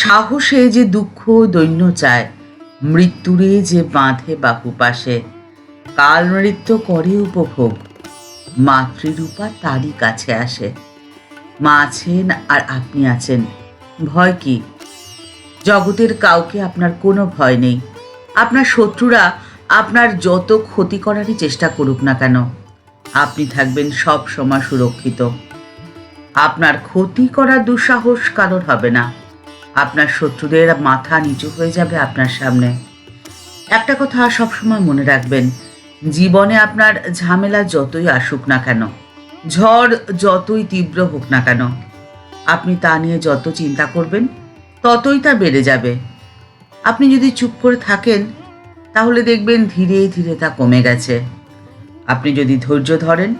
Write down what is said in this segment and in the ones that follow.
সাহসে যে দুঃখ দৈন্য চায়, মৃত্যুরে যে বাঁধে বাহু পাশে। কাল নৃত্য করে উপভোগ, মাতৃরূপা তারই কাছে আসে। মা আছেন আর আপনি আছেন, ভয় কি? জগতের কাউকে আপনার কোনো ভয় নেই। আপনার শত্রুরা আপনার যত ক্ষতি করারই চেষ্টা করুক না কেন, আপনি থাকবেন সব সময় সুরক্ষিত। আপনার ক্ষতি করার দুঃসাহস কারোর হবে না। আপনার শত্রুদের মাথা নিচু হয়ে যাবে আপনার সামনে। একটা কথা সবসময় মনে রাখবেন, জীবনে আপনার ঝামেলা যতই আসুক না কেন, ঝড় যতই তীব্র হোক না কেন, আপনি তা নিয়ে যত চিন্তা করবেন, ততই তা বেড়ে যাবে। আপনি যদি চুপ করে থাকেন, তাহলে দেখবেন ধীরে ধীরে তা কমে গেছে। আপনি যদি ধৈর্য ধরেন,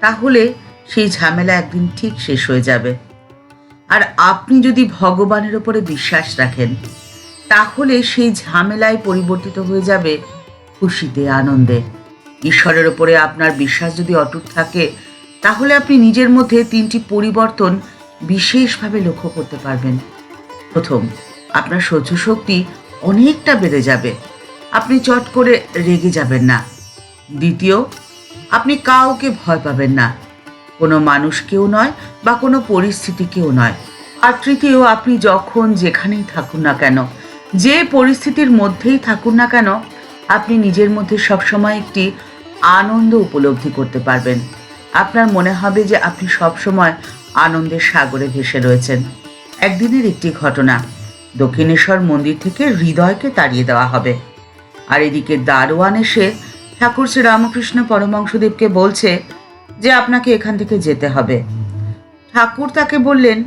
তাহলে সেই ঝামেলা একদিন ঠিক শেষ হয়ে যাবে। আর আপনি যদি ভগবানের ওপরে বিশ্বাস রাখেন, তাহলে সেই ঝামেলায় পরিবর্তিত হয়ে যাবে খুশিতে, আনন্দে। ঈশ্বরের ওপরে আপনার বিশ্বাস যদি অটুট থাকে, তাহলে আপনি নিজের মধ্যে তিনটি পরিবর্তন বিশেষভাবে লক্ষ্য করতে পারবেন। প্রথম, আপনার সহ্য শক্তি অনেকটা বেড়ে যাবে। আপনি চট করে রেগে যাবেন না। দ্বিতীয়, আপনি কাউকে ভয় পাবেন না। কোনো মানুষকেও নয় বা কোনো পরিস্থিতিকেও নয়। আর তৃতীয়, আপনি যখন যেখানেই থাকুন না কেন, যে পরিস্থিতির মধ্যেই থাকুন না কেন, আপনি নিজের মধ্যে সবসময় একটি আনন্দ উপলব্ধি করতে পারবেন। আপনার মনে হবে যে আপনি সবসময় আনন্দের সাগরে ভেসে রয়েছেন। একদিনের একটি ঘটনা, দক্ষিণেশ্বর মন্দির থেকে হৃদয়কে তাড়িয়ে দেওয়া হবে। আর এদিকে দারোয়ান এসে ঠাকুর শ্রী রামকৃষ্ণ পরমংশদেবকে বলছে যে আপনাকে এখান থেকে যেতে হবে। ঠাকুর তাকে বললেন,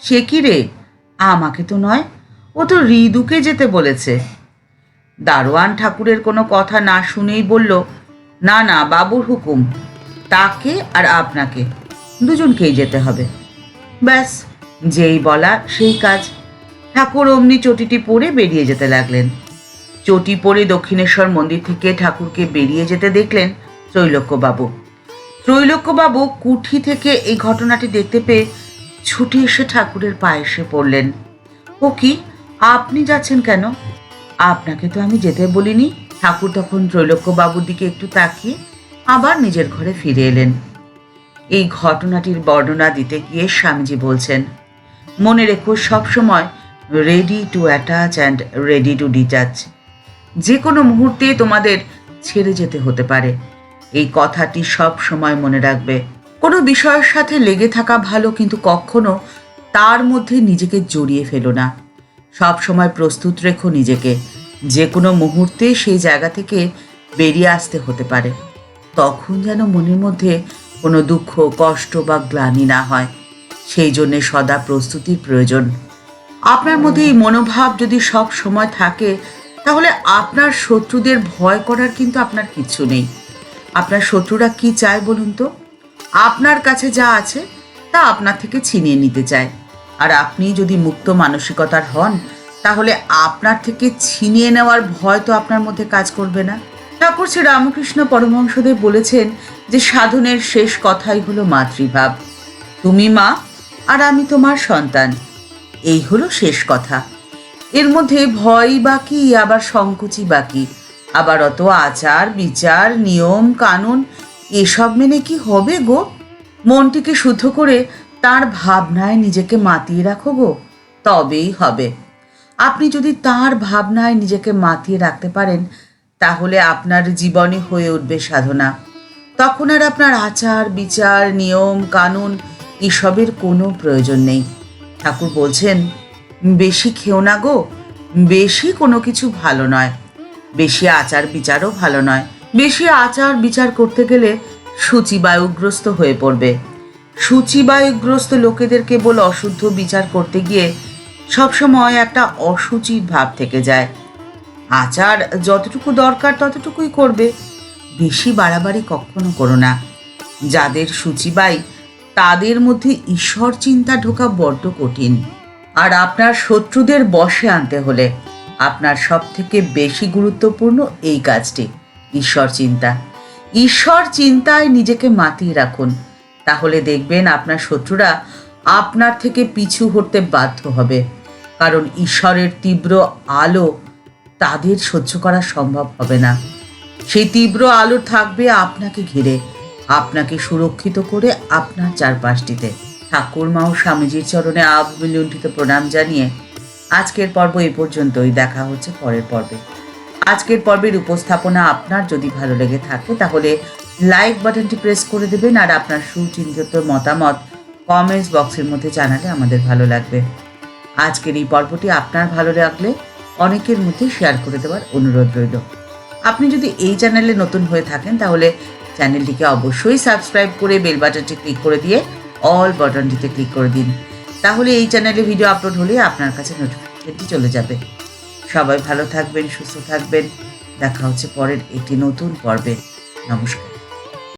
সে কি রে? আমাকে তো নয়, ও তো হৃদুকে যেতে বলেছে। দারোয়ান ঠাকুরের কোনো কথা না শুনেই বলল, না না, বাবুর হুকুম, তাকে আর আপনাকে, দুজনকেই যেতে হবে। ব্যাস, যেই বলা সেই কাজ। ঠাকুর অমনি চটিটি পরে বেরিয়ে যেতে লাগলেন। চটি পরে দক্ষিণেশ্বর মন্দির থেকে ঠাকুরকে বেরিয়ে যেতে দেখলেন ত্রৈলোক্যবাবু ত্রৈলোক্যবাবু কুঠি থেকে এই ঘটনাটি দেখতে পেয়ে ছুটে এসে ঠাকুরের পায়ে এসে পড়লেন। ও কি, আপনি যাচ্ছেন কেন? আপনাকে তো আমি যেতে বলিনি। ঠাকুর তখন ত্রৈলোক্যবাবুর দিকে একটু তাকিয়ে আবার নিজের ঘরে ফিরে এলেন। এই ঘটনাটির বর্ণনা দিতে গিয়ে স্বামীজি বলছেন, মনে রেখো, সবসময় ready to attach and ready to detach যে কোনো মুহূর্তে তোমাদের ছেড়ে যেতে হতে পারে। এই কথাটি সব সময় মনে রাখবে। কোনো বিষয়ের সাথে লেগে থাকা ভালো কিন্তু কখনো তার মধ্যে নিজেকে জড়িয়ে ফেলো না। সব সময় প্রস্তুত রেখো নিজেকে। যে কোনো মুহূর্তে সেই জায়গা থেকে বেরিয়ে আসতে হতে পারে। তখন যেন মনের মধ্যে কোনো দুঃখ, কষ্ট বা গ্লানি না হয়। সেই জন্যে সদা প্রস্তুতির প্রয়োজন। আপনার মধ্যে এই মনোভাব যদি সব সময় থাকে, তাহলে আপনার শত্রুদের ভয় করার কিন্তু আপনার কিচ্ছু নেই। আপনার শত্রুরা কি চায় বলুন তো? আপনার কাছে যা আছে, তা আপনার থেকে ছিনিয়ে নিতে চায়। আর আপনি যদি মুক্ত মানসিকতার হন, তাহলে আপনার থেকে ছিনিয়ে নেওয়ার ভয় তো আপনার মধ্যে কাজ করবে না। ঠাকুর শ্রী রামকৃষ্ণ পরমহংসদেব বলেছেন যে, সাধনের শেষ কথাই হলো মাতৃভাব। তুমি মা, আর আমি তোমার সন্তান। এই হলো শেষ কথা। এর মধ্যে ভয় বাকি, আবার সংকোচই বাকি। আবার অত আচার, বিচার, নিয়ম, কানুন, এসব মেনে কি হবে গো? মনটিকে শুদ্ধ করে তার ভাবনায় নিজেকে মাতিয়ে রাখো গো। তবেই হবে। আপনি যদি তার ভাবনায় নিজেকে মাতিয়ে রাখতে পারেন, তাহলে আপনার জীবনে হয়ে উঠবে সাধনা। তখন আর আপনার আচার, বিচার, নিয়ম, কানুন এসবের কোনো প্রয়োজন নেই। ঠাকুর বলছেন, বেশি খেও না গো। বেশি কোনো কিছু ভালো নয়। বেশি আচার বিচারও ভালো নয়। বেশি আচার বিচার করতে গেলে সূচিবায়ুগ্রস্ত হয়ে পড়বে। সূচিবায়ুগ্রস্ত লোকেদের কেবল অশুদ্ধ বিচার করতে গিয়ে সবসময় একটা অসুচির ভাব থেকে যায়। আচার যতটুকু দরকার ততটুকুই করবে। বেশি বাড়াবাড়ি কখনো করো না। যাদের সূচিবাই তাদের মধ্যে ঈশ্বর চিন্তা ঢোকা বড্ড কঠিন। আর আপনার শত্রুদের বশে আনতে হলে আপনার সব থেকে বেশি গুরুত্বপূর্ণ এই কাজটি। ঈশ্বর চিন্তা। ঈশ্বর চিন্তায় নিজেকে মাতিয়ে রাখুন। তাহলে দেখবেন আপনার শত্রুরা আপনার থেকে পিছু হতে বাধ্য হবে। কারণ ঈশ্বরের তীব্র আলো তাদের সহ্য করা সম্ভব হবে না। সেই তীব্র আলো থাকবে আপনাকে ঘিরে। আপনাকে সুরক্ষিত করে আপনার চারপাশটিতে। ঠাকুরমা ও স্বামীজির চরণে আবমিলুণ্ঠিত প্রণাম জানিয়ে আজকের পর্ব এই পর্যন্তই। দেখা হচ্ছে পরের পর্বে। আজকের পর্বের উপস্থাপনা আপনার যদি ভালো লেগে থাকে, তাহলে লাইক বাটনটি প্রেস করে দেবেন আর আপনার সুচিন্তিত মতামত কমেন্টস বক্সের মধ্যে জানালে আমাদের ভালো লাগবে। আজকের এই পর্বটি আপনার ভালো লাগলে অনেকের মধ্যে শেয়ার করে দেওয়ার অনুরোধ রইল। আপনি যদি এই চ্যানেলে নতুন হয়ে থাকেন, তাহলে চ্যানেলটিকে অবশ্যই সাবস্ক্রাইব করে বেল বাটনটি ক্লিক করে দিয়ে অল বাটনটিতে ক্লিক করে দিন। তাহলে এই চ্যানেলে ভিডিও আপলোড হলে আপনার কাছে নোটিফিকেশনটি চলে যাবে। সবাই ভালো থাকবেন, সুস্থ থাকবেন। দেখা হচ্ছে পরের একটি নতুন পর্বে। নমস্কার।